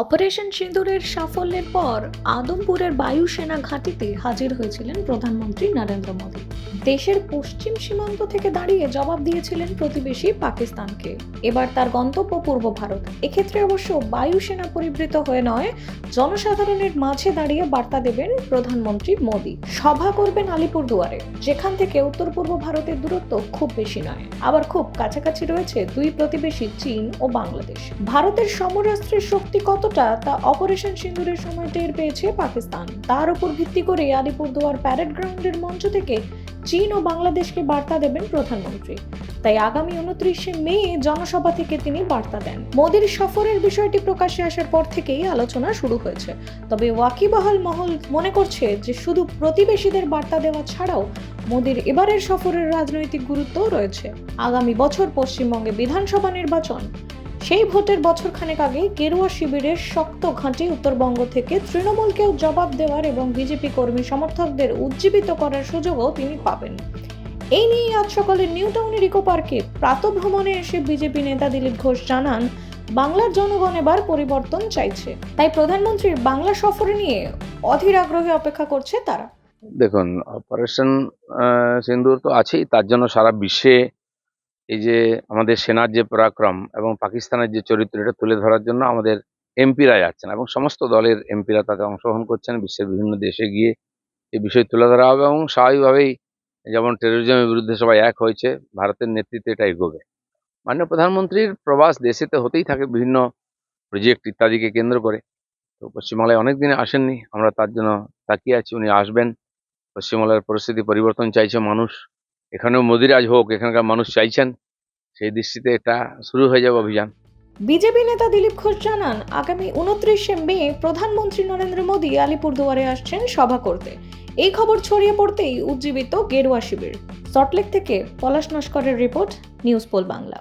Operation সিঁদুরের সাফল্যের পর আদমপুরের বায়ুসেনা ঘাঁটিতে হাজির হয়েছিলেন প্রধানমন্ত্রী নরেন্দ্র মোদী। দেশের পশ্চিম সীমান্ত থেকে দাঁড়িয়ে জবাব দিয়েছিলেন প্রতিবেশী পাকিস্তানকে। এবার তার গন্তব্য পূর্ব ভারত। এক্ষেত্রে অবশ্য বায়ুসেনা পরিবৃত হয়ে নয়, জনসাধারণের মাঝে দাঁড়িয়ে বার্তা দেবেন প্রধানমন্ত্রী মোদী। সভা করবেন আলিপুরদুয়ারে, যেখান থেকে উত্তর পূর্ব ভারতের দূরত্ব খুব বেশি নয়। আবার খুব কাছাকাছি রয়েছে দুই প্রতিবেশী চীন ও বাংলাদেশ। ভারতের সমরাস্ত্রের শক্তি কতটা তা অপারেশন সিন্দুরের সময় টের পেয়েছে পাকিস্তান। তার উপর ভিত্তি করে আলিপুরদুয়ার প্যারেড গ্রাউন্ডের মঞ্চ থেকে চীন ও বাংলাদেশকে বার্তা দেবেন প্রধানমন্ত্রী। তাই আগামী উনত্রিশে মে জনসভা থেকে তিনি বার্তা দেন। মোদীর সফরের বিষয়টি প্রকাশ্যে আসার পর থেকেই আলোচনা শুরু হয়েছে। তবে ওয়াকিবহাল মহল মনে করছে যে শুধু প্রতিবেশীদের বার্তা দেওয়া ছাড়াও মোদীর এবারের সফরের রাজনৈতিক গুরুত্বও রয়েছে। আগামী বছর পশ্চিমবঙ্গে বিধানসভা নির্বাচন সেই ভোটের বছরখানেক আগে গেরুয়া শিবিরের শক্ত ঘাঁটি উত্তরবঙ্গ থেকে তৃণমূলকেও জবাব দেওয়ার এবং বিজেপি কর্মী সমর্থকদের উজ্জীবিত করার সুযোগও তিনি পাবেন। এই নিয়ে আজ সকালে নিউ টাউনের ইকো পার্কে প্রাতভ্রমণে এসে বিজেপি নেতা দিলীপ ঘোষ জানান, বাংলার জনগণ এবার পরিবর্তন চাইছে। তাই প্রধানমন্ত্রীর বাংলা সফরে নিয়ে অধীর আগ্রহে অপেক্ষা করছে তারা। দেখুন, অপারেশন সিন্দুর তো আছেই, তার জন্য সারা বিশ্বে এই যে আমাদের সেনার যে পরাক্রম এবং পাকিস্তানের যে চরিত্র, এটা তুলে ধরার জন্য আমাদের এমপিরা যাচ্ছেন এবং সমস্ত দলের এমপিরা তাতে অংশগ্রহণ করছেন। বিশ্বের বিভিন্ন দেশে গিয়ে এই বিষয় তুলে ধরা হবে এবং স্বাভাবিকভাবেই যেমন টেরোরিজমের বিরুদ্ধে সবাই এক হয়েছে, ভারতের নেতৃত্বে এটা এগোবে। মাননীয় প্রধানমন্ত্রীর প্রবাস দেশেতে হতেই থাকে বিভিন্ন প্রজেক্ট ইত্যাদিকে কেন্দ্র করে। তো পশ্চিমবাংলায় অনেক দিনে আসেননি, আমরা তার জন্য তাকিয়ে আছি, উনি আসবেন। পশ্চিমবাংলার পরিস্থিতি পরিবর্তন চাইছে মানুষ। এখানেও মোদিরাজ হোক, এখানকার মানুষ চাইছেন, সেই দৃষ্টিতে এটা শুরু হয়ে যাবে অভিযান। বিজেপি নেতা দিলীপ ঘোষ জানান, আগামী উনত্রিশে মে প্রধানমন্ত্রী নরেন্দ্র মোদী আলিপুরদুয়ারে আসছেন সভা করতে। এই খবর ছড়িয়ে পড়তেই উজ্জীবিত গেরুয়া শিবির। সল্টলেক থেকে পলাশ নস্করের রিপোর্ট, নিউজ পোল বাংলা।